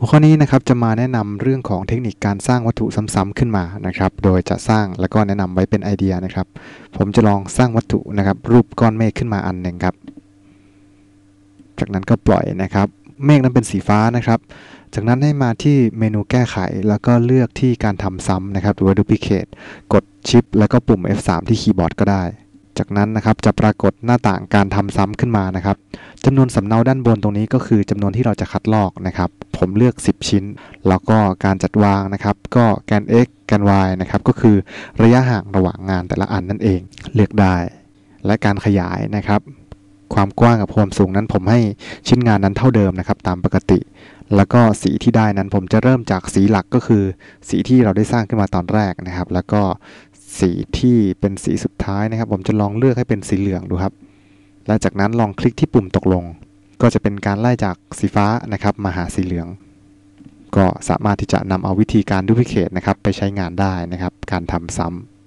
หัวข้อนี้นะครับจะมาแนะนำเรื่องของเทคนิคการสร้างวัตถุซ้ำๆขึ้นมานะครับ โดยจะสร้างแล้วก็แนะนำไว้เป็นไอเดียนะครับ ผมจะลองสร้างวัตถุนะครับ รูปก้อนเมฆขึ้นมาอันหนึ่งครับ จากนั้นก็ปล่อยนะครับ เมฆนั้นเป็นสีฟ้านะครับ จากนั้นให้มาที่เมนูแก้ไขแล้วก็เลือกที่การทำซ้ำนะครับหรือว่า duplicate กดชิปแล้วก็ปุ่ม F3 ที่คีย์บอร์ดก็ได้ จากนั้นนะครับจะปรากฏหน้าต่างการทำซ้ำขึ้นมานะครับ จำนวนสำเนาด้านบนตรงนี้ก็คือจำนวนที่เราจะคัดลอกนะครับ ผมเลือก 10 ชิ้น แล้วก็การจัดวางนะครับ ก็แกน x แกน y นะครับ ก็คือระยะห่างระหว่างงานแต่ละอันนั่นเอง เลือกได้ และการขยายนะครับ ความกว้างกับความสูงนั้นผมให้ชิ้นงานนั้นเท่าเดิมนะครับ ตามปกติ แล้วก็สีที่ได้นั้นผมจะเริ่มจากสีหลักก็คือ สีที่เราได้สร้างขึ้นมาตอนแรกนะครับ แล้วก็สีที่เป็นสีสุดท้ายนะครับ ผมจะลองเลือกให้เป็นสีเหลืองดูครับ และจากนั้นลองคลิกที่ปุ่มตกลง ก็จะเป็นการไล่จากสีฟ้านะครับมาหาสีเหลือง ก็สามารถที่จะนำเอาวิธีการดูพิเคตนะครับไปใช้งานได้นะครับ การทำซ้ำ